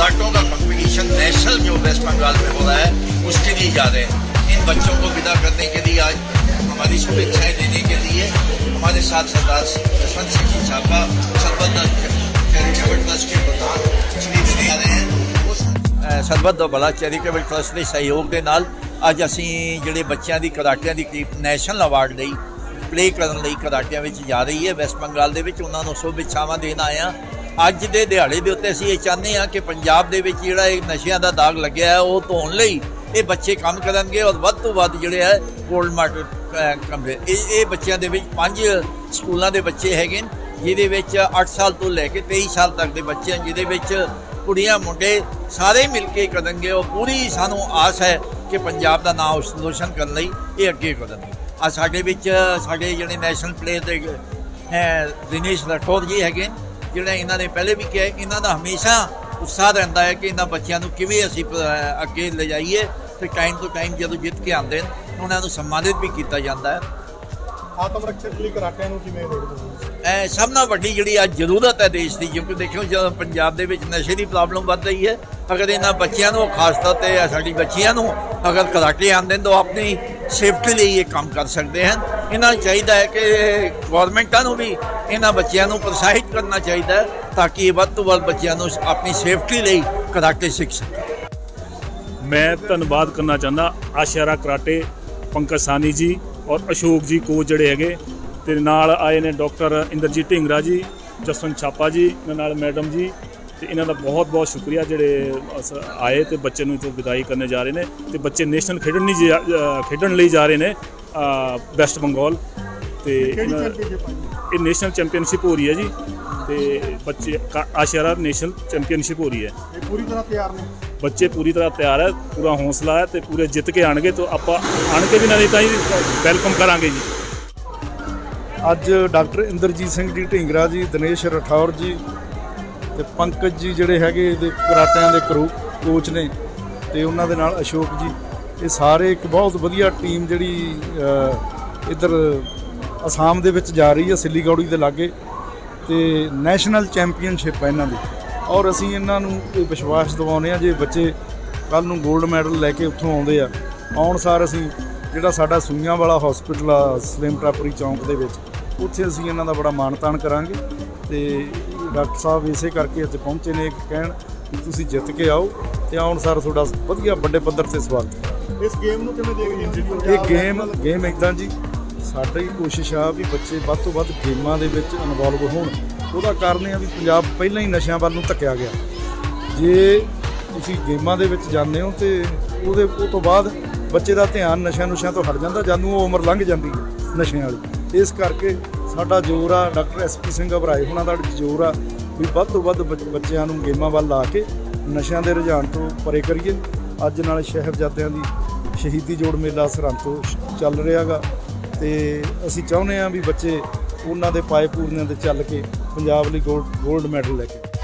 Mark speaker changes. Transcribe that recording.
Speaker 1: कराटों का competition national जो वेस्ट बंगाल में हो रहा है उसके लिए जा रहे हैं इन बच्चों को विदा करने के लिए आज हमारी शुभेच्छाएं देने के लिए हमारे साथ सरदार यशवंत सिंह जी छापा सरबत चैरिटेबल ट्रस्ट के प्रधान श्री श्री आ रहे हैं उस ਅ, ਸਰਬੱਤ ਦਾ ਭਲਾ ਚੈਰੀਟੇਬਲ ਟਰਸਟ ਦੇ ਸਹਿਯੋਗ ਦੇ ਨਾਲ ਅੱਜ ਅਸੀਂ ਜਿਹੜੇ ਬੱਚਿਆਂ ਦੀ ਕਰਾਟਿਆਂ ਦੀ ਟੀਮ ਨੈਸ਼ਨਲ ਅਵਾਰਡ ਲਈ ਪਲੇ ਕਰਨ ਲਈ ਕਰਾਟਿਆਂ ਵਿੱਚ ਜਾ ਰਹੀ ਹੈ ਵੈਸਟ ਬੰਗਾਲ ਦੇ ਵਿੱਚ ਉਹਨਾਂ ਨੂੰ ਸ਼ੁਭੇੱਛਾਵਾਂ ਦੇਣ ਆਏ ਹਾਂ ਅੱਜ ਦੇ ਦਿਹਾੜੇ ਦੇ ਉੱਤੇ ਅਸੀਂ ਇਹ ਚਾਹੁੰਦੇ ਹਾਂ ਕਿ ਪੰਜਾਬ ਦੇ ਵਿੱਚ ਜਿਹੜਾ ਇਹ ਨਸ਼ਿਆਂ ਦਾ ਦਾਗ ਲੱਗਿਆ ਹੈ, ਉਹ ਧੋਣ ਲਈ ਇਹ ਬੱਚੇ ਕੰਮ ਕਰਨਗੇ ਔਰ ਵੱਧ ਤੋਂ ਵੱਧ ਜਿਹੜੇ ਹੈ ਗੋਲਡ ਮੈਡਲ ਕਮਰੇ ਇਹ ਇਹ ਬੱਚਿਆਂ ਦੇ ਵਿੱਚ ਪੰਜ ਸਕੂਲਾਂ ਦੇ ਬੱਚੇ ਹੈਗੇ ਨੇ, ਜਿਹਦੇ ਵਿੱਚ 8 ਸਾਲ ਤੋਂ ਲੈ ਕੇ 23 ਸਾਲ ਤੱਕ ਦੇ ਬੱਚੇ ਹਨ ਜਿਹਦੇ ਵਿੱਚ ਕੁੜੀਆਂ, ਮੁੰਡੇ ਸਾਰੇ ਮਿਲ ਕੇ ਕਰਨਗੇ। ਉਹ ਪੂਰੀ ਸਾਨੂੰ ਆਸ ਹੈ ਕਿ ਪੰਜਾਬ ਦਾ ਨਾਮ ਰੋਸ਼ਨ ਕਰਨ ਲਈ ਇਹ ਅੱਗੇ ਕਰਨਗੇ ਆ ਸਾਡੇ ਵਿੱਚ ਸਾਡੇ ਜਿਹੜੇ ਨੈਸ਼ਨਲ ਪਲੇਅਰ ਦੇ ਹੈ, ਦਿਨੇਸ਼ ਰਠੌਰ ਜੀ ਹੈਗੇ ਜਿਹੜੇ ਇਹਨਾਂ ਨੇ ਪਹਿਲੇ ਵੀ ਕਿਹਾ ਇਹਨਾਂ ਦਾ ਹਮੇਸ਼ਾ ਉਤਸ਼ਾਹ ਰਹਿੰਦਾ ਹੈ ਕਿ ਇਹਨਾਂ ਬੱਚਿਆਂ ਨੂੰ ਕਿਵੇਂ ਅਸੀਂ ਅੱਗੇ ਲਿਜਾਈਏ ਤੇ ਟਾਈਮ ਤੋਂ ਟਾਈਮ ਜਦੋਂ ਜਿੱਤ ਕੇ ਆਉਂਦੇ ਨੇ ਉਹਨਾਂ ਨੂੰ ਸਨਮਾਨਿਤ ਵੀ ਕੀਤਾ ਜਾਂਦਾ ਹੈ।
Speaker 2: ਆਤਮ ਰੱਖਿਆ ਲਈ ਕਰਾਟਿਆਂ ਨੂੰ ਕਿਵੇਂ ਦੇਖਦੇ ਹੋ?
Speaker 1: ਇਹ ਸਭ ਨਾਲ ਵੱਡੀ ਜਿਹੜੀ ਅੱਜ ਜ਼ਰੂਰਤ ਹੈ ਦੇਸ਼ ਦੀ ਕਿਉਂਕਿ ਦੇਖੋ ਜਦੋਂ ਪੰਜਾਬ ਦੇ ਵਿੱਚ ਨਸ਼ੇ ਦੀ ਪ੍ਰੋਬਲਮ ਵੱਧ ਰਹੀ ਹੈ ਅਗਰ ਇਹਨਾਂ ਬੱਚਿਆਂ ਨੂੰ ਖਾਸ ਤੌਰ ਤੇ ਸਾਡੀ ਬੱਚੀਆਂ ਨੂੰ ਅਗਰ ਕਰਾਟੇ ਆਉਂਦੇ ਨੇ ਤਾਂ ਆਪਣੀ ਸੇਫਟੀ ਲਈ ਇਹ ਕੰਮ ਕਰ ਸਕਦੇ ਹਨ। ਇਹਨਾਂ ਨੂੰ ਚਾਹੀਦਾ ਹੈ ਕਿ ਗਵਰਨਮੈਂਟਾਂ ਨੂੰ ਵੀ ਇਹਨਾਂ ਬੱਚਿਆਂ ਨੂੰ ਪ੍ਰੋਤਸਾਹਿਤ ਕਰਨਾ ਚਾਹੀਦਾ ਹੈ ਤਾਂ ਕਿ ਇਹ ਵੱਧ ਤੋਂ ਵੱਧ ਬੱਚਿਆਂ ਨੂੰ ਆਪਣੀ ਸੇਫਟੀ ਲਈ ਕਰਾਟੇ ਸਿੱਖ ਸਕਣ।
Speaker 3: ਮੈਂ ਧੰਨਵਾਦ ਕਰਨਾ ਚਾਹੁੰਦਾ ਆਸ਼ਾਰਾ ਕਰਾਟੇ ਪੰਕਜ ਸਾਨੀ ਜੀ ਔਰ ਅਸ਼ੋਕ ਜੀ ਕੋਚ ਜਿਹੜੇ ਹੈਗੇ। ਤੇ ਨਾਲ ਆਏ ਨੇ ਡਾਕਟਰ ਇੰਦਰਜੀਤ ਢਿੰਗਰਾ ਜੀ, ਜਸਵੰਤ ਛਾਪਾ ਜੀ ਤੇ ਨਾਲ ਮੈਡਮ ਜੀ। ਤੇ ਇਹਨਾਂ ਦਾ ਬਹੁਤ ਬਹੁਤ ਸ਼ੁਕਰੀਆ ਜਿਹੜੇ ਅਸ- ਆਏ ਤੇ ਬੱਚੇ ਨੂੰ ਜੋ ਵਿਦਾਈ ਕਰਨ ਜਾ ਰਹੇ ਨੇ। ਤੇ ਬੱਚੇ ਨੈਸ਼ਨਲ ਖੇਡਣ ਨਹੀਂ ਜਾ- ਖੇਡਣ ਲਈ ਜਾ ਰਹੇ ਨੇ ਵੈਸਟ ਬੰਗਾਲ। ਤੇ ਇਹਨਾਂ- ਇਹ ਨੈਸ਼ਨਲ ਚੈਂਪੀਅਨਸ਼ਿਪ ਹੋ ਰਹੀ ਹੈ ਜੀ ਤੇ ਬੱਚੇ ਕਾ- ਆਸ਼ਾਰਾ ਨੈਸ਼ਨਲ ਚੈਂਪੀਅਨਸ਼ਿਪ ਹੋ ਰਹੀ ਹੈ।
Speaker 2: ਇਹ ਪੂਰੀ ਤਰ੍ਹਾਂ ਤਿਆਰ ਨੇ?
Speaker 3: ਬੱਚੇ ਪੂਰੀ ਤਰ੍ਹਾਂ ਤਿਆਰ ਹੈ ਪੂਰਾ ਹੌਸਲਾ ਹੈ ਤੇ ਪੂਰੇ ਜਿੱਤ ਕੇ ਆਣਗੇ ਤਾਂ ਆਪਾਂ ਆਣ ਕੇ ਵੀ ਨਾ ਨਹੀਂ ਤਾਂ ਹੀ ਵੈਲਕਮ ਕਰਾਂਗੇ ਜੀ।
Speaker 4: ਅੱਜ ਡਾਕਟਰ ਇੰਦਰਜੀਤ ਸਿੰਘ ਜੀ ਢਿੰਗਰਾ ਜੀ ਦਿਨੇਸ਼ ਰਠੌਰ ਜੀ ਤੇ ਪੰਕਜ ਜੀ ਜਿਹੜੇ ਹੈਗੇ ਇਹਦੇ ਕਰਾਟਿਆਂ ਦੇ ਕਰੂ ਕੋਚ ਨੇ ਤੇ ਉਹਨਾਂ ਦੇ ਨਾਲ ਅਸ਼ੋਕ ਜੀ। ਇਹ ਸਾਰੇ ਇੱਕ ਬਹੁਤ ਵਧੀਆ ਟੀਮ ਜਿਹੜੀ ਅ, ਇੱਧਰ ਅਸਾਮ ਦੇ ਵਿੱਚ ਜਾ ਰਹੀ ਹੈ ਸਿੱਲੀਗੁੜੀ ਦੇ ਲਾਗੇ ਤੇ ਨੈਸ਼ਨਲ ਚੈਂਪੀਅਨਸ਼ਿਪ ਹੈ ਇਹਨਾਂ ਦੀ। ਔਰ ਅਸੀਂ ਇਹਨਾਂ ਨੂੰ ਇਹ ਵਿਸ਼ਵਾਸ ਦਿਵਾਉਂਦੇ ਆ ਜੇ ਬੱਚੇ ਕੱਲ ਨੂੰ 골ਡ ਮੈਡਲ ਲੈ ਕੇ ਉੱਥੋਂ ਆਉਂਦੇ ਆ ਆਉਣ ਸਾਰ ਅਸੀਂ ਜਿਹੜਾ ਸਾਡਾ ਸੂਈਆਂ ਵਾਲਾ ਹਸਪੀਟਲ ਆ ਸਲਿਮ ਟਰਾਪਰੀ ਚੌਂਕ ਦੇ ਵਿੱਚ ਉੱਥੇ ਅਸੀਂ ਇਹਨਾਂ ਦਾ ਬੜਾ ਮਾਣ ਤਾਣ ਕਰਾਂਗੇ। ਤੇ ਡਾਕਟਰ ਸਾਹਿਬ ਇਸੇ ਕਰਕੇ ਇੱਥੇ ਪਹੁੰਚੇ ਨੇ ਕਿ ਕਹਿਣ ਤੁਸੀਂ ਜਿੱਤ ਕੇ ਆਓ ਤੇ ਆਉਣ ਸਾਰ ਤੁਹਾਡਾ ਵਧੀਆ ਵੱਡੇ ਪੱਧਰ ਤੇ ਸਵਾਗਤ।
Speaker 2: ਇਸ ਗੇਮ ਨੂੰ ਕਿਵੇਂ ਦੇਖਦੇ ਹੋ?
Speaker 4: ਇਹ ਗੇਮ ਗੇਮ ਇਦਾਂ ਜੀ ਸਾਡੀ ਕੋਸ਼ਿਸ਼ ਆ ਵੀ ਬੱਚੇ ਵੱਧ ਤੋਂ ਵੱਧ ਗੇਮਾਂ ਦੇ ਵਿੱਚ ਇਨਵੋਲਵ ਹੋਣ। ਉਹਦਾ ਕਾਰਨ ਇਹ ਆ ਵੀ ਪੰਜਾਬ ਪਹਿਲਾਂ ਹੀ ਨਸ਼ਿਆਂ ਵੱਲ ਨੂੰ ਧੱਕਿਆ ਗਿਆ। ਜੇ ਤੁਸੀਂ ਗੇਮਾਂ ਦੇ ਵਿੱਚ ਜਾਂਦੇ ਹੋ ਤੇ ਉਹਦੇ, ਉਹ ਤੋਂ ਬਾਅਦ ਬੱਚੇ ਦਾ ਧਿਆਨ ਨਸ਼ਿਆਂ ਨੁਸ਼ਿਆਂ ਤੋਂ ਹਟ ਜਾਂਦਾ, ਜਦੋਂ ਉਹ ਉਮਰ ਲੰਘ ਜਾਂਦੀ ਹੈ ਨਸ਼ਿਆਂ ਵਾਲੀ। ਇਸ ਕਰਕੇ ਸਾਡਾ ਜ਼ੋਰ ਆ, ਡਾਕਟਰ ਐਸਪੀ ਸਿੰਘ ਘਬਰਾਏ ਉਹਨਾਂ ਦਾ ਜ਼ੋਰ ਆ ਵੀ ਵੱਧ ਤੋਂ ਵੱਧ ਬੱਚ- ਬੱਚਿਆਂ ਨੂੰ ਗੇਮਾਂ ਵੱਲ ਲਾ ਕੇ ਨਸ਼ਿਆਂ ਦੇ ਰੁਝਾਨ ਤੋਂ ਪਰੇ ਕਰੀਏ। ਅੱਜ ਨਾਲ ਸ਼ਹਿਬਜ਼ਾਦਿਆਂ ਦੀ ਸ਼ਹੀਦੀ ਜੋੜ ਮੇਲਾ ਸਰਹੰਦ ਤੋਂ ਸ਼- ਚੱਲ ਰਿਹਾਗਾ ਤੇ ਅਸੀਂ ਚਾਹੁੰਦੇ ਹਾਂ ਵੀ ਬੱਚੇ ਉਹਨਾਂ ਦੇ ਪਾਏ ਪੂਰਨਿਆਂ ਤੇ ਚੱਲ ਕੇ ਪੰਜਾਬ ਲਈ ਗੋਲਡ ਗੋਲਡ ਮੈਡਲ ਲੈ ਕੇ